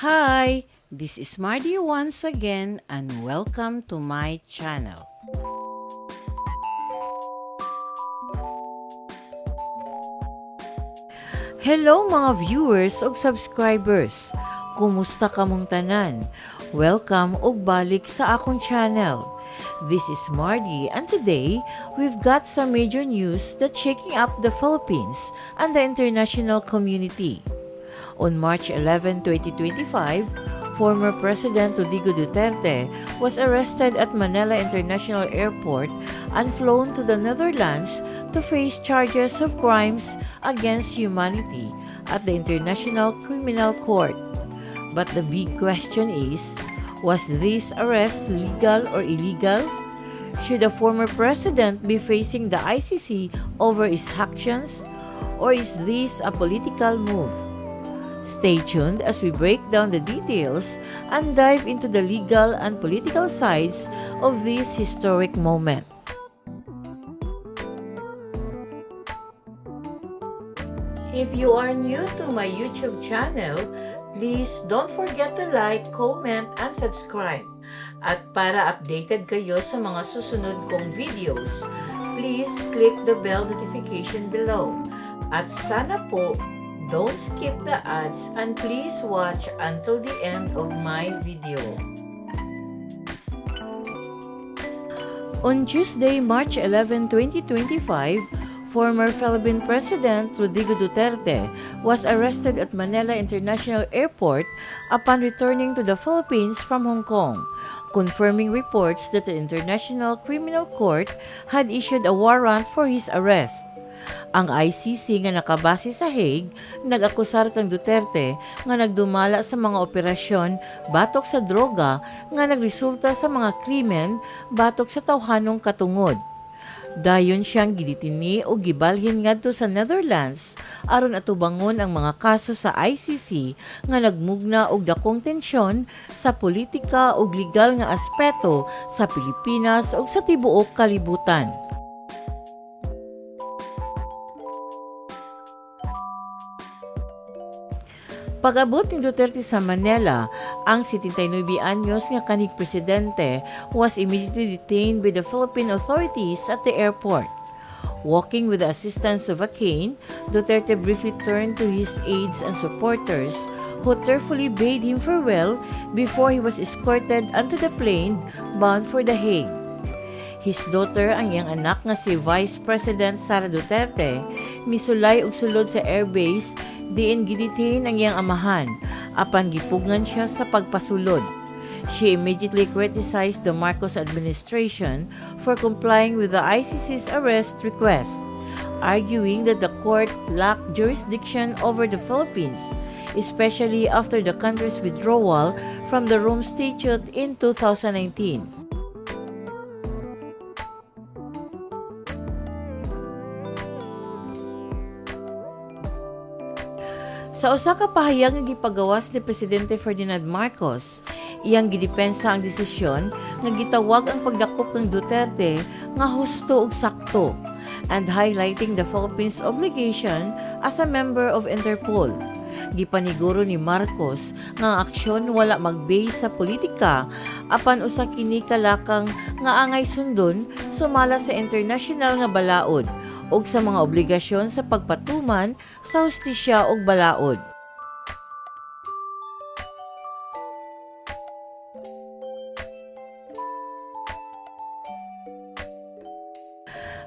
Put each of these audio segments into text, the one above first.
Hi, this is Marty once again and welcome to my channel. Hello mga viewers ug subscribers. Kumusta kamong tanan? Welcome ug balik sa akong channel. This is Marty and today we've got some major news that's shaking up the Philippines and the international community. On March 11, 2025, former President Rodrigo Duterte was arrested at Manila International Airport and flown to the Netherlands to face charges of crimes against humanity at the International Criminal Court. But the big question is, was this arrest legal or illegal? Should a former president be facing the ICC over his actions? Or is this a political move? Stay tuned as we break down the details and dive into the legal and political sides of this historic moment. If you are new to my YouTube channel, please don't forget to like, comment, and subscribe. At para updated kayo sa mga susunod kong videos, please click the bell notification below. At sana po, don't skip the ads and please watch until the end of my video. On Tuesday, March 11, 2025, former Philippine President Rodrigo Duterte was arrested at Manila International Airport upon returning to the Philippines from Hong Kong, confirming reports that the International Criminal Court had issued a warrant for his arrest. Ang ICC nga nakabase sa Hague, nag-akusar kang Duterte nga nagdumala sa mga operasyon batok sa droga nga nagresulta sa mga krimen batok sa tawhanong katungod. Dayon siyang giditini o gibalhin ngadto sa Netherlands aron atubangon ang mga kaso sa ICC nga nagmugna og dakong tensyon sa politika ug legal nga aspeto sa Pilipinas ug sa tibuok kalibutan. Pag-abot ni Duterte sa Manila, ang 79 anyos nga kanig presidente was immediately detained by the Philippine authorities at the airport. Walking with the assistance of a cane, Duterte briefly turned to his aides and supporters who tearfully bade him farewell before he was escorted onto the plane bound for The Hague. His daughter, ang iyang anak nga si Vice President Sara Duterte, misulay og sulod sa airbase diin giditin ang iyang amahan apan gipugngan siya sa pagpasulod. She immediately criticized the Marcos administration for complying with the ICC's arrest request, arguing that the court lacked jurisdiction over the Philippines, especially after the country's withdrawal from the Rome Statute in 2019. Sa usa ka pahayag nga gipagawas ni Presidente Ferdinand Marcos, iyang gidepensa ang desisyon nga gitawag ang pagdakop ng Duterte nga husto ug sakto and highlighting the Philippines' obligation as a member of Interpol. Gipaniguro ni Marcos nga ang aksyon wala mag-base sa politika apan usa kini kalakang nga angay sundon sumala sa international nga balaod ug sa mga obligasyon sa pagpatuman sa hustisya ug balaod.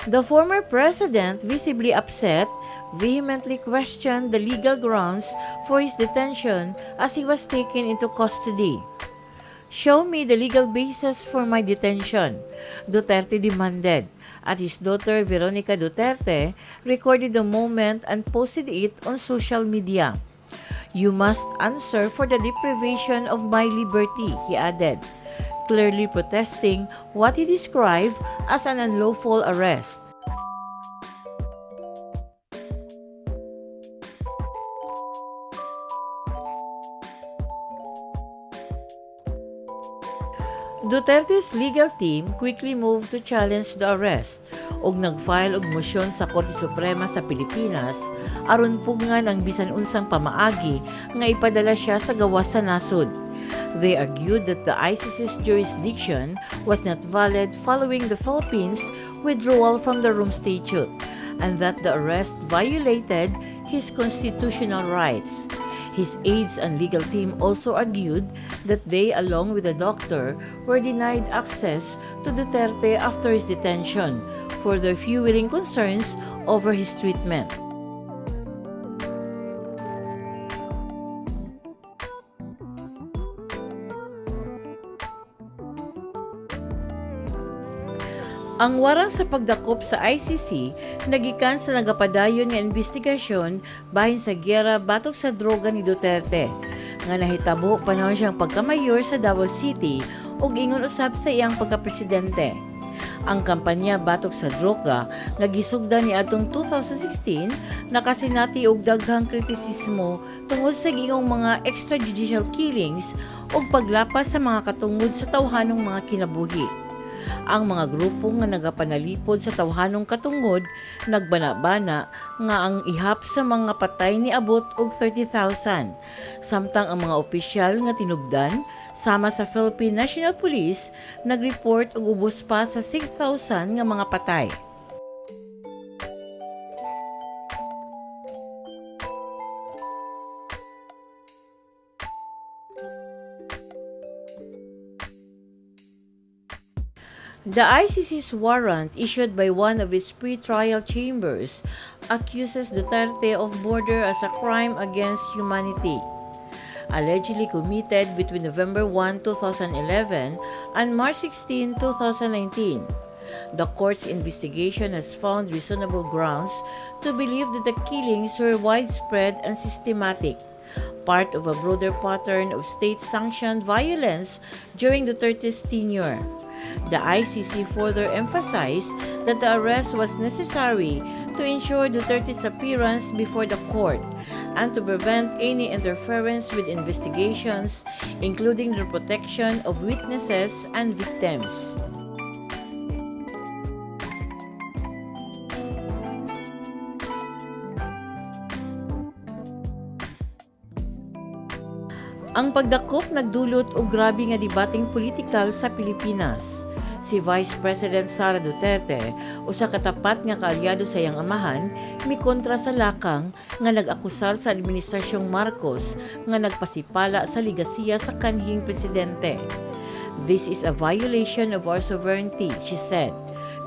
The former president, visibly upset, vehemently questioned the legal grounds for his detention as he was taken into custody. Show me the legal basis for my detention, Duterte demanded, at his daughter Veronica Duterte recorded the moment and posted it on social media. You must answer for the deprivation of my liberty, he added, clearly protesting what he described as an unlawful arrest. Duterte's legal team quickly moved to challenge the arrest ug nag-file og motion sa Korte Suprema sa Pilipinas aron pugngan ang bisan unsang pamaagi nga ipadala siya sa gawas sa nasod. They argued that the ICC's jurisdiction was not valid following the Philippines' withdrawal from the Rome Statute and that the arrest violated his constitutional rights. His aides and legal team also argued that they, along with the doctor, were denied access to Duterte after his detention, further fueling concerns over his treatment. Ang warang sa pagdakop sa ICC nagikan sa nagapadayon nga investigasyon bahin sa giyera batok sa droga ni Duterte nga nahitabo panahon siyang pagkamayor sa Davao City ug ingon usab sa iyang pagkapresidente. Ang kampanya batok sa droga nga gisugdan ni atong 2016 nakasinati og daghang kritisismo tungod sa gingong mga extrajudicial killings ug paglapas sa mga katungod sa tawhanong mga kinabuhi ang mga grupo nga nagapanalipod sa tawhanong katungod nagbanabana nga ang ihap sa mga patay ni abot og 30,000 samtang ang mga opisyal nga tinubdan sama sa Philippine National Police nagreport og ubos pa sa 6,000 nga mga patay The ICC's warrant issued by one of its pre-trial chambers accuses Duterte of murder as a crime against humanity. Allegedly committed between November 1, 2011 and March 16, 2019. The court's investigation has found reasonable grounds to believe that the killings were widespread and systematic part of a broader pattern of state-sanctioned violence during Duterte's tenure. The ICC further emphasized that the arrest was necessary to ensure Duterte's appearance before the court and to prevent any interference with investigations, including the protection of witnesses and victims. Ang pagdakop nagdulot og grabe nga debating politikal sa Pilipinas. Si Vice President Sara Duterte, usa katapat nga kaalyado sa iyang amahan, mikontra sa lakang nga nag-akusar sa administrasyong Marcos nga nagpasipala sa ligasiya sa kanhing presidente. This is a violation of our sovereignty, she said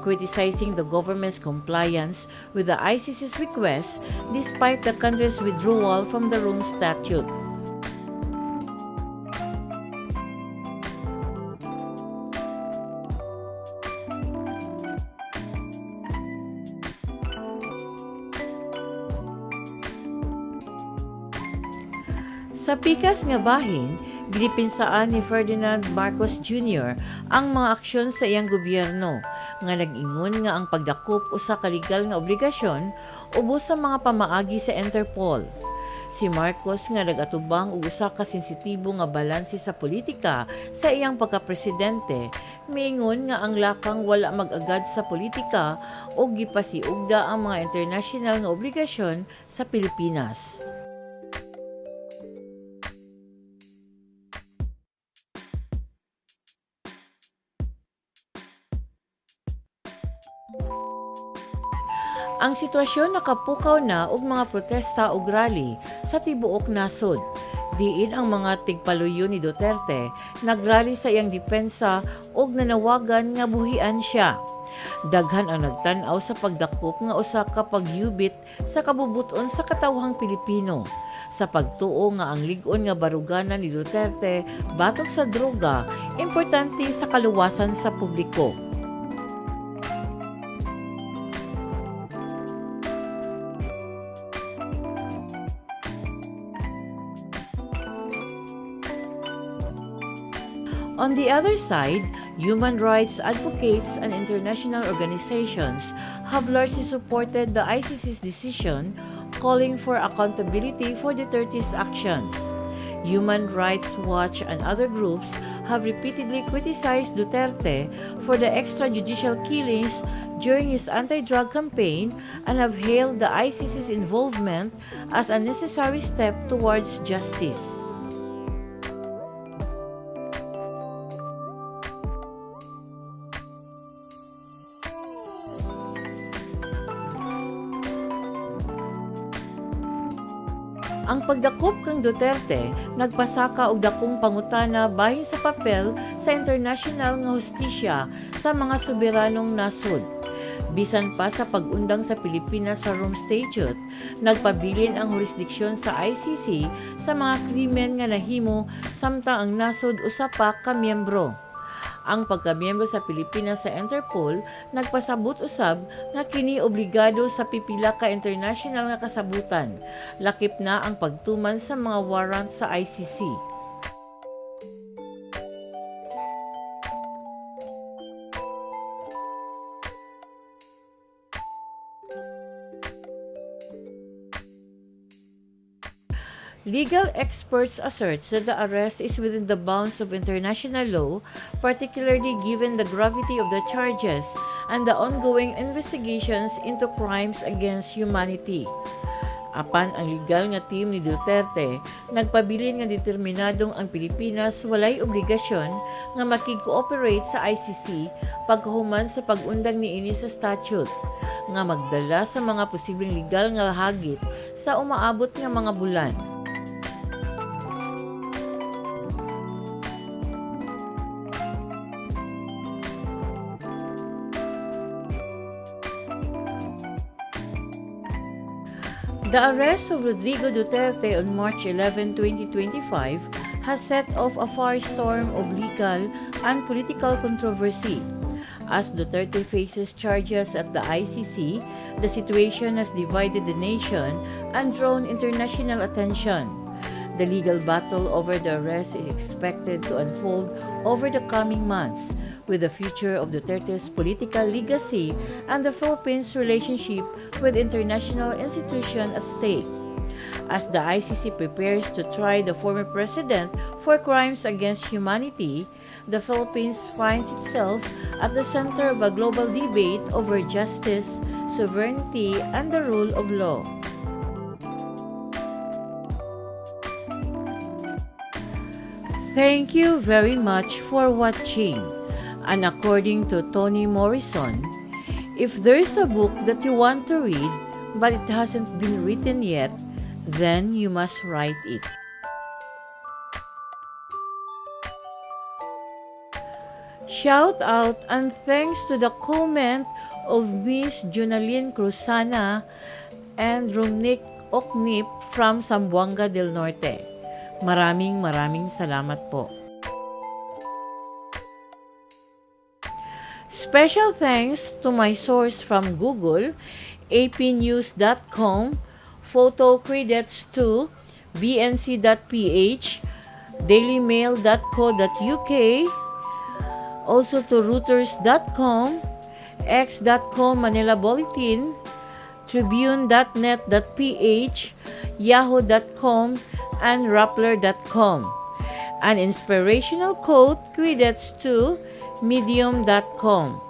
criticizing the government's compliance with the ICC's request despite the country's withdrawal from the Rome Statute. Pikas nga bahin, ginipinsaan ni Ferdinand Marcos Jr. ang mga aksyon sa iyang gobyerno nga nag-ingon nga ang pagdakop usa ka legal nga obligasyon ubos sa mga pamaagi sa Interpol. Si Marcos nga nagatubang og usa ka sensitibo nga balanse sa politika sa iyang pagkapresidente, miingon nga ang lakang wala mag-agad sa politika o gipasiugda ang mga international nga obligasyon sa Pilipinas. Ang sitwasyon nakapukaw na og mga protesta ug rally sa tibuok nasod. Diin ang mga tigpaluyo ni Duterte nagrally sa iyang depensa ug nanawagan nga buhian siya. Daghan ang nagtan-aw sa pagdakop nga usa ka pagyubit sa kabubuton sa katawhang Pilipino sa pagtuo nga ang ligon nga baruganan ni Duterte batok sa droga importante sa kaluwasan sa publiko. On the other side, human rights advocates and international organizations have largely supported the ICC's decision calling for accountability for Duterte's actions. Human Rights Watch and other groups have repeatedly criticized Duterte for the extrajudicial killings during his anti-drug campaign and have hailed the ICC's involvement as a necessary step towards justice. Ang pagdakop kang Duterte nagpasaka og dakong pangutana bahin sa papel sa internasyonal nga hustisya sa mga soberanong nasod. Bisan pa sa pag-undang sa Pilipinas sa Rome Statute, nagpabilin ang jurisdiksyon sa ICC sa mga krimen nga nahimo samtang ang nasod usa pa ka miyembro. Ang pagkamiyembro sa Pilipinas sa Interpol nagpasabot usab nga kini obligado sa pipila ka international nga kasabutan. Lakip na ang pagtuman sa mga warrant sa ICC. Legal experts assert that the arrest is within the bounds of international law, particularly given the gravity of the charges and the ongoing investigations into crimes against humanity. Apan ang legal nga team ni Duterte, nagpabilin nga determinadong ang Pilipinas walay obligasyon nga makig-cooperate sa ICC pagkahuman sa pag-undang niini sa statute nga magdala sa mga posibleng legal nga hagit sa umaabot nga mga bulan. The arrest of Rodrigo Duterte on March 11, 2025 has set off a firestorm of legal and political controversy. As Duterte faces charges at the ICC, the situation has divided the nation and drawn international attention. The legal battle over the arrest is expected to unfold over the coming months with the future of Duterte's political legacy and the Philippines' relationship with international institutions at stake. As the ICC prepares to try the former president for crimes against humanity, the Philippines finds itself at the center of a global debate over justice, sovereignty, and the rule of law. Thank you very much for watching. And according to Toni Morrison, if there's a book that you want to read but it hasn't been written yet, then you must write it. Shout out and thanks to the comment of Miss Junaline Cruzana and Romnick Oknip from Zamboanga del Norte. Maraming maraming salamat po. Special thanks to my source from Google, apnews.com, photocredits2, bnc.ph, dailymail.co.uk, also to reuters.com, x.com Manila Bulletin, tribune.net.ph, yahoo.com, and rappler.com. An inspirational quote credits to medium.com.